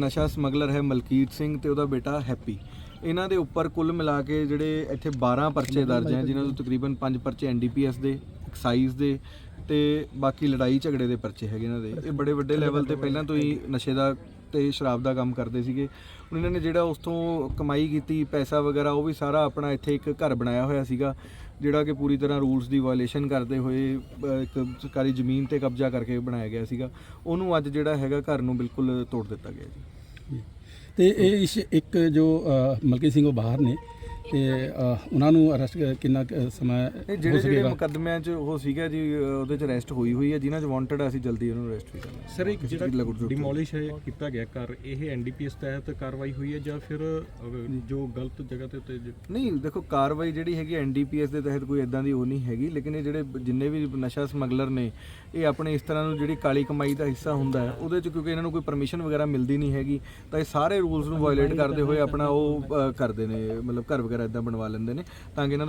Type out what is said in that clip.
ਨਸ਼ਾ ਸਮਗਲਰ ਹੈ ਮਲਕੀਤ ਸਿੰਘ ਤੇ ਉਹਦਾ ਬੇਟਾ ਹੈਪੀ। ਇਹਨਾਂ ਦੇ ਉੱਪਰ ਕੁੱਲ ਮਿਲਾ ਕੇ ਜਿਹੜੇ ਇੱਥੇ 12 ਪਰਚੇ ਦਰਜ ਹੈ ਜਿਨ੍ਹਾਂ ਤੋਂ ਤਕਰੀਬਨ 5 ਪਰਚੇ ਐਨਡੀਪੀਐਸ ਦੇ ਐਕਸਾਈਜ਼ ਦੇ ਤੇ ਬਾਕੀ ਲੜਾਈ ਝਗੜੇ ਦੇ ਪਰਚੇ ਹੈਗੇ ਇਹਨਾਂ ਦੇ। ਇਹ ਬੜੇ ਵੱਡੇ ਲੈਵਲ ਤੇ ਪਹਿਲਾਂ ਤੋਂ ਹੀ ਨਸ਼ੇ ਦਾ ਤੇ ਸ਼ਰਾਬ ਦਾ ਕੰਮ ਕਰਦੇ ਸੀਗੇ। ਹੁਣ ਇਹਨਾਂ ਨੇ ਜਿਹੜਾ ਉਸ ਤੋਂ ਕਮਾਈ ਕੀਤੀ ਪੈਸਾ ਵਗੈਰਾ ਉਹ ਵੀ ਸਾਰਾ ਆਪਣਾ ਇੱਥੇ ਇੱਕ ਘਰ ਬਣਾਇਆ ਹੋਇਆ ਸੀਗਾ ਜਿਹੜਾ ਕਿ ਪੂਰੀ ਤਰ੍ਹਾਂ ਰੂਲਸ ਦੀ ਵਾਇਲੇਸ਼ਨ ਕਰਦੇ ਹੋਏ ਅ, ਇੱਕ ਸਰਕਾਰੀ ਜ਼ਮੀਨ ਤੇ ਕਬਜ਼ਾ ਕਰਕੇ ਬਣਾਇਆ ਗਿਆ ਸੀਗਾ। ਉਹਨੂੰ ਅੱਜ ਜਿਹੜਾ ਹੈਗਾ ਘਰ ਨੂੰ ਬਿਲਕੁਲ ਤੋੜ ਦਿੱਤਾ ਗਿਆ ਜੀ। ਤੇ ਇਹ ਇਸ ਇੱਕ ਜੋ ਅ, ਮਲਕੀ ਸਿੰਘ ਉਹ ਬਾਹਰ ਨੇ ਤੇ ਅ, ਉਹਨਾਂ ਨੂੰ ਅਰੈਸਟ ਕਿੰਨਾ ਕੁ ਸਮਾਂ ਇਹ ਹੋ ਜਿਹੜੇ ਜਿਹੜੇ ਸਕੇਗਾ ਮੁਕੱਦਮਿਆਂ 'ਚ ਉਹ ਸੀਗਾ ਜੀ ਅ, ਉਹਦੇ 'ਚ ਅਰੈਸਟ ਹੋਈ ਹੋਈ ਹੈ ਜਿਨ੍ਹਾਂ 'ਚ ਵਾਂਟਡ ਅਸੀਂ ਜਲਦੀ ਉਹਨੂੰ ਅਰੈਸਟ ਵੀ ਕਰਨਾ ਸਰ ਇੱਕ ਜਿਹੜਾ। ਡਿਮੋਲਿਸ਼ ਹੈ ਕੀਤਾ ਗਿਆ ਘਰ ਇਹ ਐਨਡੀਪੀਐਸ ਤਹਿਤ ਕਾਰਵਾਈ ਹੋਈ ਹੈ ਜਾਂ ਫਿਰ ਅਹ, ਜੋ ਗਲਤ ਜਗ੍ਹਾ ਤੇ ਉੱਤੇ ਜ- ਨਹੀਂ ਦੇਖੋ ਕਾਰਵਾਈ ਜਿਹੜੀ ਹੈਗੀ ਐਨਡੀਪੀਐਸ ਦੇ ਤਹਿਤ ਕੋਈ ਇਦਾਂ ਦੀ ਉਹ ਨਹੀਂ ਹੈਗੀ ਲੇਕਿਨ ਇਹ ਜਿਹੜੇ ਜਿੰਨੇ ਵੀ ਨਸ਼ਾ ਸਮਗਲਰ ਨੇ ਇਹ ਆਪਣੇ ਇਸ ਤਰ੍ਹਾਂ ਨੂੰ ਜਿਹੜੀ ਕਾਲੀ ਕਮਾਈ ਦਾ ਹਿੱਸਾ ਹੁੰਦਾ ਹੈ ਉਹਦੇ 'ਚ ਕਿਉਂਕਿ ਇਹਨਾਂ ਨੂੰ ਕੋਈ ਪਰਮਿਸ਼ਨ ਵਗੈਰਾ ਮਿਲਦੀ ਨਹੀਂ ਹੈਗੀ ਤਾਂ ਇਹ ਸਾਰੇ ਰੂਲਸ ਨੂੰ ਵਾਇਲੇਟ ਕਰਦੇ ਹੋਏ ਆਪਣਾ ਉਹ ਕਰਦੇ ਨੇ ਮਤਲਬ ਘਰ ਵਗੈਰਾ ਇਦਾਂ ਬਣਵਾ ਲੈਂਦੇ ਨੇ ਤਾਂ ਕਿ ਇਹਨਾਂ ਦਾ